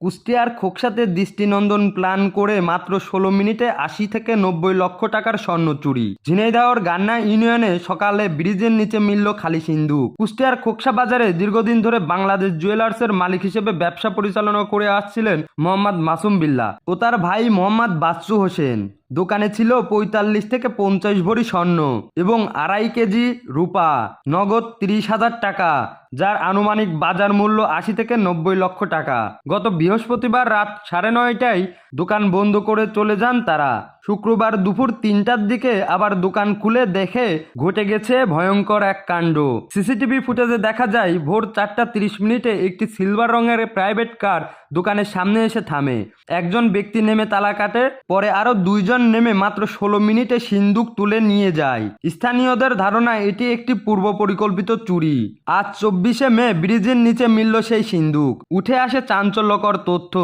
কুষ্টিয়ার খোকসাতে দৃষ্টিনন্দন প্ল্যান করে মাত্র ষোলো মিনিটে আশি থেকে নব্বই লক্ষ টাকার স্বর্ণ চুরি। ঝিনাইদহর গান্না ইউনিয়নে সকালে ব্রিজের নিচে মিলল খালি সিন্ধু কুষ্টিয়ার খোকসা বাজারে দীর্ঘদিন ধরে বাংলাদেশ জুয়েলার্সের মালিক হিসেবে ব্যবসা পরিচালনা করে আসছিলেন মোহাম্মদ মাসুম বিল্লা ও তার ভাই মোহাম্মদ বাচ্চু হোসেন। দোকানে ছিল পঁয়তাল্লিশ থেকে পঞ্চাশ ভরি স্বর্ণ এবং আড়াই কেজি রূপা, নগদ তিরিশ হাজার টাকা, যার আনুমানিক বাজার মূল্য আশি থেকে নব্বই লক্ষ টাকা। গত বৃহস্পতিবার রাত সাড়ে নয়টায় দোকান বন্ধ করে চলে যান তারা। শুক্রবার দুপুর তিনটার দিকে আবার দোকান খুলে দেখে ঘটে গেছে ভয়ঙ্কর এক কাণ্ড। সিসিটিভি ফুটেজে দেখা যায়, ভোর চারটা তিরিশ মিনিটে একটি সিলভার রঙের প্রাইভেট কার দোকানের সামনে এসে থামে। একজন ব্যক্তি নেমে তালা কাটে, পরে আরও দুইজন নেমে মাত্র ষোলো মিনিটে সিন্দুক তুলে নিয়ে যায়। স্থানীয়দের ধারণা, এটি একটি পূর্ব পরিকল্পিত চুরি। আজ চব্বিশে মে, ব্রিজের নিচে মিলল সেই সিন্দুক। উঠে আসে চাঞ্চল্যকর তথ্য।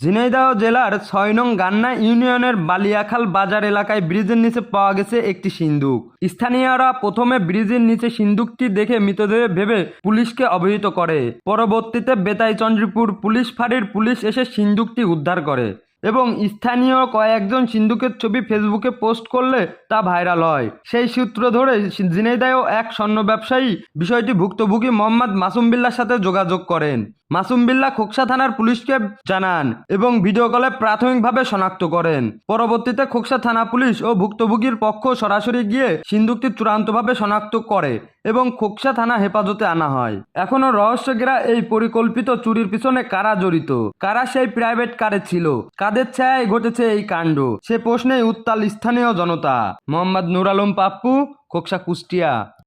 ঝিনাইদহ জেলার ছয় নং গান্না ইউনিয়নের বালিয়াখাল বাজার এলাকায় ব্রিজের নিচে পাওয়া গেছে একটি সিন্দুক স্থানীয়রা প্রথমে ব্রিজের নিচে সিন্দুকটি দেখে মৃতদেহ ভেবে পুলিশকে অবহিত করে। পরবর্তীতে বেতাই চন্দ্রপুর পুলিশ ফাঁড়ির পুলিশ এসে সিন্দুকটি উদ্ধার করে এবং স্থানীয় কয়েকজন সিন্ধুকের ছবি ফেসবুকে পোস্ট করলে তা ভাইরাল হয়। সেই সূত্র ধরে ঝিনাইদহ এক স্বর্ণ ব্যবসায়ী বিষয়টি ভুক্তভোগী মোহাম্মদ মাসুম বিল্লার সাথে যোগাযোগ করেন। মাসুম বিল্লা খোকসা থানার পুলিশকে জানান এবং ভিডিও কলে প্রাথমিকভাবে শনাক্ত করেন। পরবর্তীতে খোকসা থানা পুলিশ ও ভুক্তভোগীর পক্ষ সরাসরি গিয়ে সিন্দুকটি চূড়ান্তভাবে শনাক্ত করে এবং খোকসা থানা হেফাজতে আনা হয়। এখনও রহস্যগেরা এই পরিকল্পিত চুরির পিছনে কারা জড়িত? কারা সেই প্রাইভেট কারে ছিল? কাদের ছায়ায় ঘটেছে এই কাণ্ড? সে প্রশ্নে উত্তাল স্থানীয় জনতা। মোহাম্মদ নুর আলম পাপ্পু, খোকসা কুষ্টিয়া।